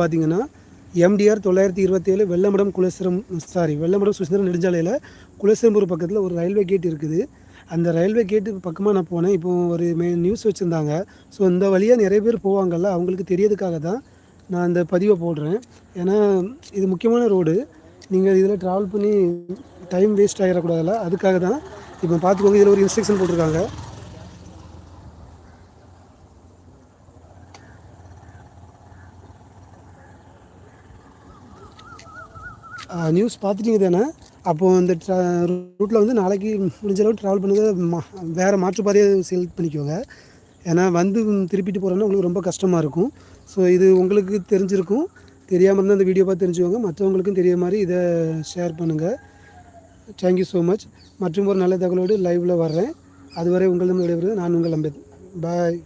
பார்த்தீங்கன்னா எம்டிஆர் தொள்ளாயிரத்தி இருபத்தேழு வெள்ளமடம் குலசிரம் சாரி வெள்ளமடம் சுசீந்திரம் நெடுஞ்சாலையில் குலசிரம்பூர் பக்கத்தில் ஒரு ரயில்வே கேட் இருக்குது. அந்த ரயில்வே கேட்டு பக்கமாக நான் போனேன். இப்போ ஒரு மே நியூஸ் வச்சுருந்தாங்க. ஸோ இந்த வழியாக நிறைய பேர் போவாங்கல்ல அவங்களுக்கு தெரியறதுக்காக தான் நான் அந்த பதிவை போடுறேன். ஏன்னா இது முக்கியமான ரோடு நீங்கள் இதில் ட்ராவல் பண்ணி டைம் வேஸ்ட் ஆகிடக்கூடாதுல்ல அதுக்காக தான். இப்போ பார்த்துக்கோங்க இதில் ஒரு இன்ஸ்ட்ரக்ஷன் போட்டிருக்காங்க. நியூஸ் பார்த்துட்டீங்க தானே? அப்போது அந்த ட்ரா ரூட்டில் வந்து நாளைக்கு முடிஞ்ச அளவு ட்ராவல் பண்ணுறது மா வேறு மாற்றுப்பாதையை செலக்ட் பண்ணிக்கோங்க. ஏன்னா வந்து திருப்பிட்டு போகிறோன்னா உங்களுக்கு ரொம்ப கஷ்டமாக இருக்கும். ஸோ இது உங்களுக்கு தெரிஞ்சிருக்கும். தெரியாமல் இருந்தால் அந்த வீடியோ பார்த்து தெரிஞ்சுக்கோங்க. மற்றவங்களுக்கும் தெரிய மாதிரி இதை ஷேர் பண்ணுங்கள் தேங்க்யூ ஸோ மச் மற்றும் ஒரு நல்ல தகவலோடு லைவில் வர்றேன். அதுவரை உங்களிடம் விடைபெறுவது நான் உங்கள் அம்பேத். பாய்